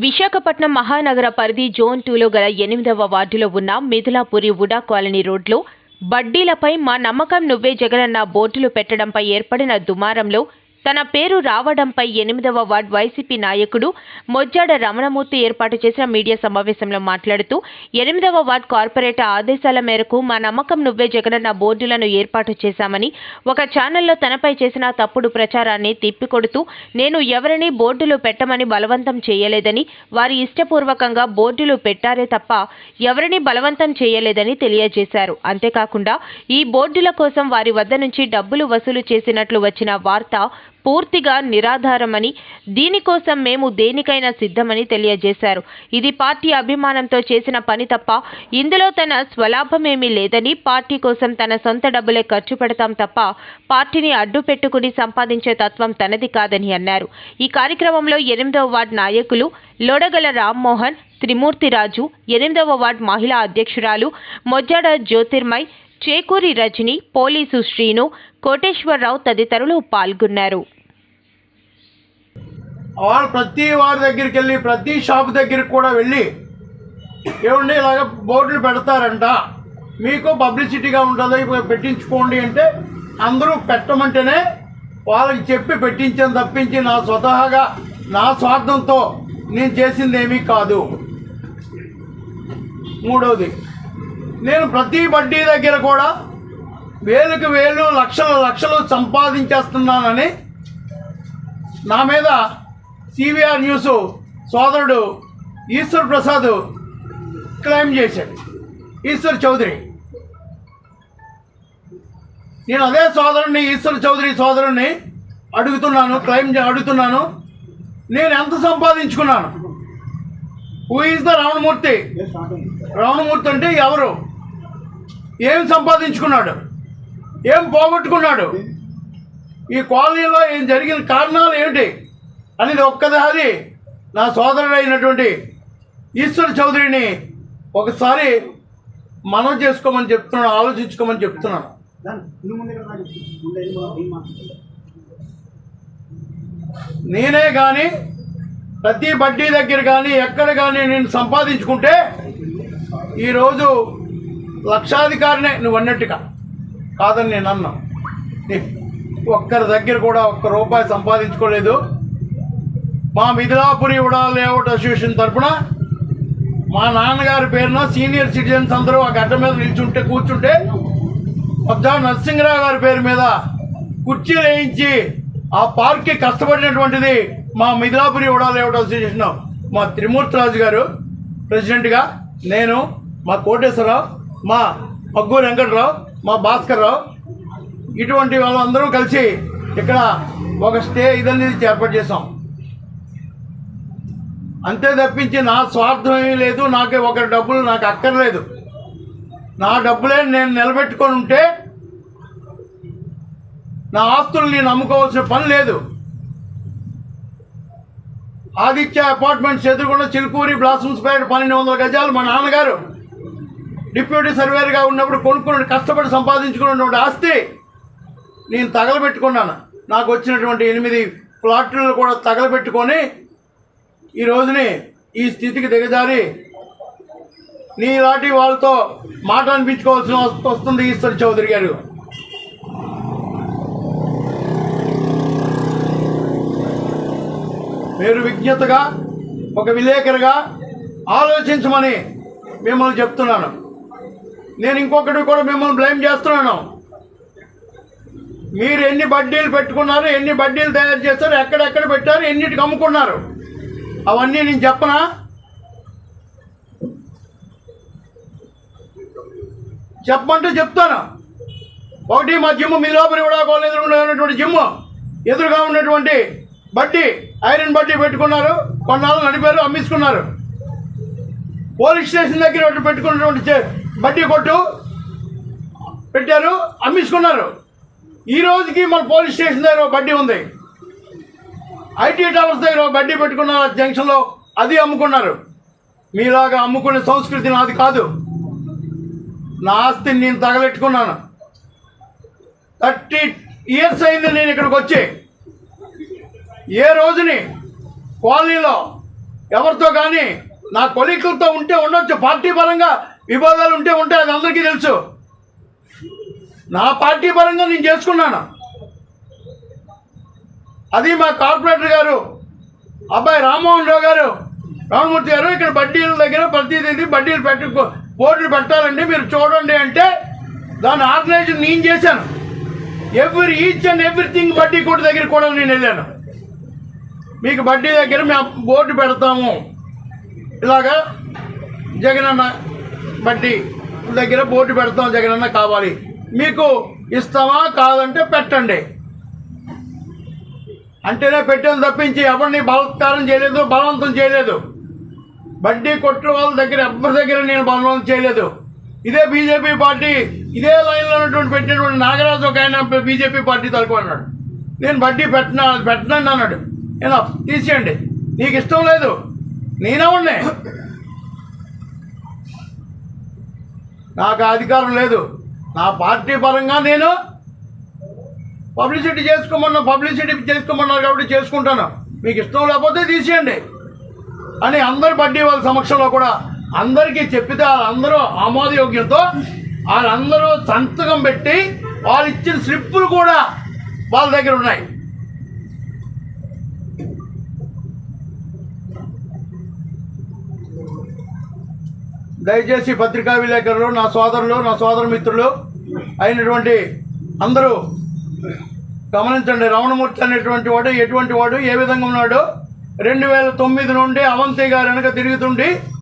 విశాఖపట్నం మహానగర పరిధి జోన్ టూలో గల ఎనిమిదవ వార్డులో ఉన్న మిథులాపురి ఉడా కాలనీ రోడ్లో బడ్డీలపై మా నమ్మకం నువ్వే జగనన్న బోర్డులు పెట్టడంపై ఏర్పడిన దుమారంలో తన పేరు రావడంపై ఎనిమిదవ వార్డ్ వైసీపీ నాయకుడు మొజ్జాడ రమణమూర్తి ఏర్పాటు చేసిన మీడియా సమావేశంలో మాట్లాడుతూ ఎనిమిదవ వార్డ్ కార్పొరేటర్ ఆదేశాల మేరకు మా నమ్మకం నువ్వే జగనన్న బోర్డులను ఏర్పాటు చేశామని ఒక ఛానల్లో తనపై చేసిన తప్పుడు ప్రచారాన్ని తిప్పికొడుతూ నేను ఎవరిని బోర్డులు పెట్టమని బలవంతం చేయలేదని వారి ఇష్టపూర్వకంగా బోర్డులు పెట్టారే తప్ప ఎవరిని బలవంతం చేయలేదని తెలియజేశారు. అంతేకాకుండా ఈ బోర్డుల కోసం వారి వద్ద నుంచి డబ్బులు వసూలు చేసినట్లు వచ్చిన వార్త పూర్తిగా నిరాధారమని దీనికోసం మేము దేనికైనా సిద్ధమని తెలియజేశారు. ఇది పార్టీ అభిమానంతో చేసిన పని తప్ప ఇందులో తన స్వలాభమేమీ లేదని పార్టీ కోసం తన సొంత డబ్బులే ఖర్చు పెడతాం తప్ప పార్టీని అడ్డు పెట్టుకుని సంపాదించే తత్వం తనది కాదని అన్నారు. ఈ కార్యక్రమంలో ఎనిమిదవ వార్డు నాయకులు లోడగల రామ్మోహన్ త్రిమూర్తిరాజు ఎనిమిదవ వార్డు మహిళా అధ్యక్షురాలు మొజ్జాడ జ్యోతిర్మయ్ చేకూరి రజని పోలీసు శ్రీను కోటేశ్వరరావు తదితరులు పాల్గొన్నారు. వాళ్ళు ప్రతి వారి దగ్గరికి వెళ్ళి ప్రతి షాప్ దగ్గరికి కూడా వెళ్ళి ఏమండి ఇలాగ బోర్డులు పెడతారంట. మీకు పబ్లిసిటీగా ఉంటుంది పెట్టించుకోండి అంటే అందరూ పెట్టమంటేనే వాళ్ళకి చెప్పి పెట్టించాను తప్పించి నా స్వతహాగా నా స్వార్థంతో నేను చేసింది ఏమీ కాదు. మూడవది నేను ప్రతి వడ్డీ దగ్గర కూడా వేలకు వేలు లక్షల లక్షలు సంపాదించేస్తున్నానని నా మీద సివిఆర్ న్యూస్ సోదరుడు ఈశ్వర్ ప్రసాద్ క్లెయిమ్ చేశాడు. ఈశ్వర్ చౌదరి. నేను అదే సోదరుడిని ఈశ్వర్ చౌదరి సోదరుడిని అడుగుతున్నాను క్లెయిమ్ అడుగుతున్నాను. నేను ఎంత సంపాదించుకున్నాను? Who is the Ravanamurthy Ravanamurthy అంటే ఎవరు? ఏం సంపాదించుకున్నాడు? ఏం పోగొట్టుకున్నాడు? ఈ కాలనీలో ఏం జరిగిన కారణాలు ఏమిటి? అనేది ఒక్కసారి నా సోదరుడైనటువంటి ఈశ్వర్ చౌదరిని ఒకసారి మనం చేసుకోమని చెప్తున్నాను ఆలోచించుకోమని చెప్తున్నాను. నేనే కానీ ప్రతి బడ్డీ దగ్గర కానీ ఎక్కడ కానీ నేను సంపాదించుకుంటే ఈరోజు లక్షాధికారినే నువ్వు అన్నట్టుగా కాదని నేను అన్నా. ఒక్కరి దగ్గర కూడా ఒక్క రూపాయి సంపాదించుకోలేదు. మా మిథిలాపురి ఉడాల లేఅవుట్ అసోసియేషన్ తరపున మా నాన్నగారి పేరున సీనియర్ సిటిజన్స్ అందరూ ఆ గడ్డ మీద నిల్చుంటే కూర్చుంటే వద్దా నరసింహరావు గారి పేరు మీద కుర్చీలు వేయించి ఆ పార్క్కి కష్టపడినటువంటిది మా మిథిలాపురి ఉడాల లేఅవుట్ అసోసియేషన్ మా త్రిమూర్తిరాజు గారు ప్రెసిడెంట్గా నేను మా కోటేశ్వరరావు మా పగ్గు వెంకటరావు మా భాస్కర్ రావు ఇటువంటి వాళ్ళందరూ కలిసి ఇక్కడ ఒక స్టే ఇదనేది ఏర్పాటు చేసాం అంతే తప్పించి నా స్వార్థం ఏమీ లేదు నాకు ఒకరి డబ్బులు నాకు అక్కర్లేదు. నా డబ్బులే నేను నిలబెట్టుకొని ఉంటే నా ఆస్తులు నేను అమ్ముకోవాల్సిన పని లేదు. ఆదిత్య అపార్ట్మెంట్స్ ఎదురుకుండా చిలుకూరి బ్లాసమ్స్ పేట పన్నెండు వందల గజాలు మా నాన్నగారు డిప్యూటీ సర్వేర్గా ఉన్నప్పుడు కొనుక్కున్న కష్టపడి సంపాదించుకున్నటువంటి ఆస్తి నేను తగలబెట్టుకున్నాను. నాకు వచ్చినటువంటి ఎనిమిది ప్లాట్లు కూడా తగలబెట్టుకొని ఈ రోజుని ఈ స్థితికి దిగజారి నీలాంటి వాళ్ళతో మాట అనిపించుకోవాల్సిన వస్తుంది ఈశ్వర్ చౌదరి గారు. మీరు విజ్ఞతగా ఒక విలేకరుగా ఆలోచించమని మిమ్మల్ని చెప్తున్నాను. నేను ఇంకొకటి కూడా మిమ్మల్ని బ్లేమ్ చేస్తున్నాను. మీరు ఎన్ని బడ్డీలు పెట్టుకున్నారు ఎన్ని బడ్డీలు తయారు చేస్తారు ఎక్కడెక్కడ పెట్టారు ఎన్నిటికి అమ్ముకున్నారు? అవన్నీ నేను చెప్పనా? చెప్పమంటే చెప్తాను. ఒకటి మా జిమ్ మిదిలాపురి కూడా కాలనీ ఎదురుగా ఉన్నటువంటి జిమ్. ఎదురుగా ఉన్నటువంటి బడ్డీ ఐరన్ బడ్డీ పెట్టుకున్నారు. కొన్నాళ్ళు నడిపారు అమ్మేసుకున్నారు. పోలీస్ స్టేషన్ దగ్గర ఒకటి పెట్టుకున్నటువంటి చే- బడ్డీ కొట్టు పెట్టారు అమ్మేసుకున్నారు. ఈ రోజుకి మన పోలీస్ స్టేషన్ దగ్గర ఒక బడ్డీ ఉంది. ఐటీ టవర్స్ దగ్గర బడ్డీ పెట్టుకున్నారు జంక్షన్లో అది అమ్ముకున్నారు. మీలాగా అమ్ముకునే సంస్కృతి నాది కాదు. నా ఆస్తిని నేను తగలెట్టుకున్నాను. థర్టీ ఇయర్స్ అయింది నేను ఇక్కడికి వచ్చి. ఏ రోజుని కాలనీలో ఎవరితో కానీ నా కొలీకులతో ఉంటే ఉండొచ్చు పార్టీ పరంగా వివాదాలు ఉంటే ఉంటే అది అందరికీ తెలుసు. నా పార్టీ పరంగా నేను చేసుకున్నాను. అది మా కార్పొరేటర్ గారు అబ్బాయి రామ్మోహన్ రావు గారు. రామమూర్తి గారు ఇక్కడ బడ్డీల దగ్గర ప్రతినిధి బడ్డీలు పెట్టి బోర్డులు పెట్టాలండి మీరు చూడండి అంటే దాని ఆర్గనైజేషన్ నేను చేశాను. ఎవ్రీ ఈచ్ అండ్ ఎవ్రీథింగ్ బడ్డీ కోట దగ్గర కూడా నేను వెళ్ళాను. మీకు బడ్డీ దగ్గర మేము బోర్డు పెడతాము. ఇలాగా జగనన్న బడ్డీ దగ్గర బోర్డు పెడతాం జగనన్న కావాలి. మీకు ఇస్తామా కాదంటే పెట్టండి. అంటేనే పెట్టాను తప్పించి ఎవరిని బలత్కారం చేయలేదు బలవంతం చేయలేదు. బడ్డీ కొట్టు వాళ్ళ దగ్గర ఎవరి దగ్గర నేను బలవంతం చేయలేదు. ఇదే బీజేపీ పార్టీ ఇదే లైన్లో ఉన్నటువంటి పెట్టినటువంటి నాగరాజు ఒక ఆయన బీజేపీ పార్టీ తరపు అన్నాడు. నేను బడ్డీ పెట్టిన పెట్టనండి అన్నాడు. నేను తీసేయండి. నీకు ఇష్టం లేదు. నేనెవడిని నాకు అధికారం లేదు. నా పార్టీ పరంగా నేను పబ్లిసిటీ చేసుకోమన్నా పబ్లిసిటీ చేసుకోమన్నారు కాబట్టి చేసుకుంటాను. మీకు ఇష్టం లేకపోతే తీసేయండి. అని అందరు బడ్డీ వాళ్ళ సమక్షంలో కూడా అందరికీ చెప్పితే వాళ్ళందరూ ఆమోదయోగ్యంతో వాళ్ళందరూ సంతకం పెట్టి వాళ్ళు ఇచ్చిన స్లిప్పులు కూడా వాళ్ళ దగ్గర ఉన్నాయి. దయచేసి పత్రికా విలేకరులు నా సోదరులు నా సోదర మిత్రులు అయినటువంటి అందరూ గమనించండి రమణమూర్తి అనేటువంటి వాడు ఎటువంటి వాడు ఏ విధంగా ఉన్నాడు? రెండు వేల తొమ్మిది నుండి అవంతి గారు వెనక తిరుగుతుండి